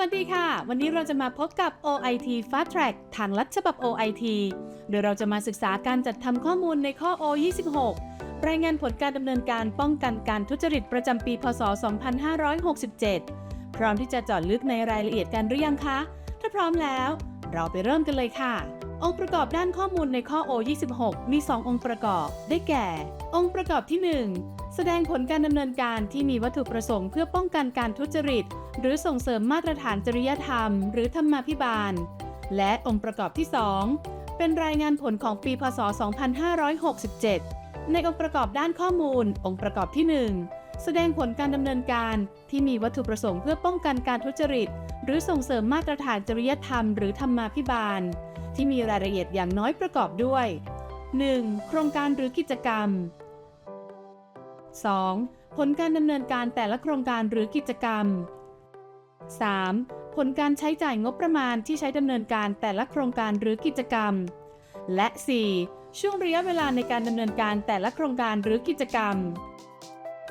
วัสดีค่ะ วันนี้เราจะมาพบกับ OIT Fast Track ทางลัดฉบับ OIT โดยเราจะมาศึกษาการจัดทำข้อมูลในข้อ O26 รายงานผลการดำเนินการป้องกันการทุจริตประจำปี พศ 2567 พร้อมที่จะจอดลึกในรายละเอียดกันหรือยังคะ ถ้าพร้อมแล้ว เราไปเริ่มกันเลยค่ะ องค์ประกอบด้านข้อมูลในข้อ O26 มี 2 องค์ประกอบ ได้แก่ องค์ประกอบที่ 1 แสดงผลการดำเนินการที่มีวัตถุประสงค์เพื่อป้องกันการทุจริต หรือส่งเสริมมาตรฐานจริยธรรม หรือธรรมาภิบาล และองค์ประกอบที่ 2 เป็นรายงานผลของปีพศ 2567 ในองค์ประกอบด้านข้อมูล องค์ประกอบที่ 1 แสดงผลการดำเนินการที่มีวัตถุประสงค์เพื่อป้องกันการทุจริต หรือส่งเสริมมาตรฐานจริยธรรม หรือธรรมาภิบาล ที่มีรายละเอียดอย่างน้อยประกอบด้วย 1. โครงการหรือกิจกรรม 2. ผลการดำเนินการแต่ละโครงการหรือกิจกรรม 3. ผลการใช้จ่ายงบประมาณที่ใช้ดำเนินการแต่ละโครงการหรือกิจกรรม และ 4. ช่วงระยะเวลาในการดำเนินการแต่ละโครงการหรือกิจกรรม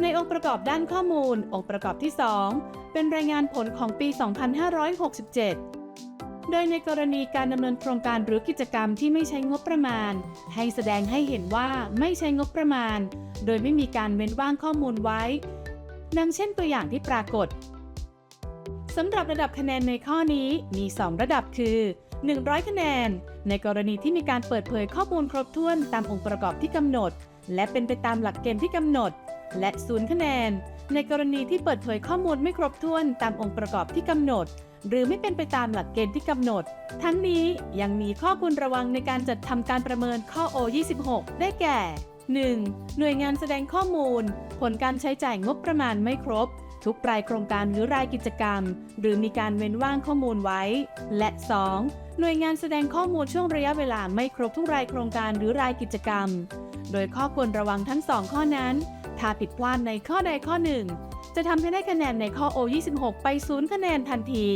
ในองค์ประกอบด้านข้อมูล องค์ประกอบที่ 2 เป็นรายงานผลของปี 2567 โดยในกรณีการดำเนินโครงการหรือกิจกรรมที่ไม่ใช้งบประมาณ ให้แสดงให้เห็นว่าไม่ใช้งบประมาณ โดยไม่มีการเว้นว่างข้อมูลไว้ ดังเช่นตัวอย่างที่ปรากฏสำหรับระดับคะแนนในข้อนี้มี 2 ระดับคือ 100 คะแนน ในกรณีที่มีการเปิดเผยข้อมูลครบถ้วนตามองค์ประกอบที่กำหนด และเป็นไปตามหลักเกณฑ์ที่กำหนด และ 0 คะแนน ในกรณีที่เปิดเผยข้อมูลไม่ครบถ้วนตามองค์ประกอบที่กำหนด หรือไม่เป็นไปตามหลักเกณฑ์ที่กำหนด ทั้งนี้ยังมีข้อควรระวังในการจัดทำการประเมินข้อ O26 ได้แก่ 1. หน่วยงานแสดงข้อมูล ผลการใช้จ่ายงบประมาณไม่ครบ ทุกรายโครงการหรือรายกิจกรรม หรือมีการเว้นว่างข้อมูลไว้ และ 2. หน่วยงานแสดงข้อมูลช่วงระยะเวลาไม่ครบทุกรายโครงการหรือรายกิจกรรม โดยข้อควรระวังทั้ง2ข้อนั้น ถ้าผิดพลาดในข้อใดข้อหนึ่ง จะทำให้ได้คะแนนในข้อ O26 ไป0คะแนนทันที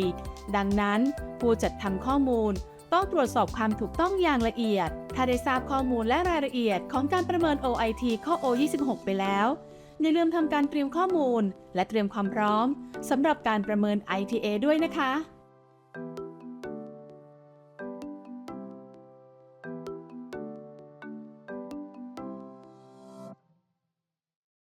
ดังนั้น ผู้จัดทำข้อมูลต้องตรวจสอบความถูกต้องอย่างละเอียด ถ้าได้ทราบข้อมูลและรายละเอียดของการประเมิน OIT ข้อ O26 ไปแล้ว อย่าลืมทำการเตรียมข้อมูล และเตรียมความพร้อมสำหรับการประเมิน ITA ด้วยนะคะ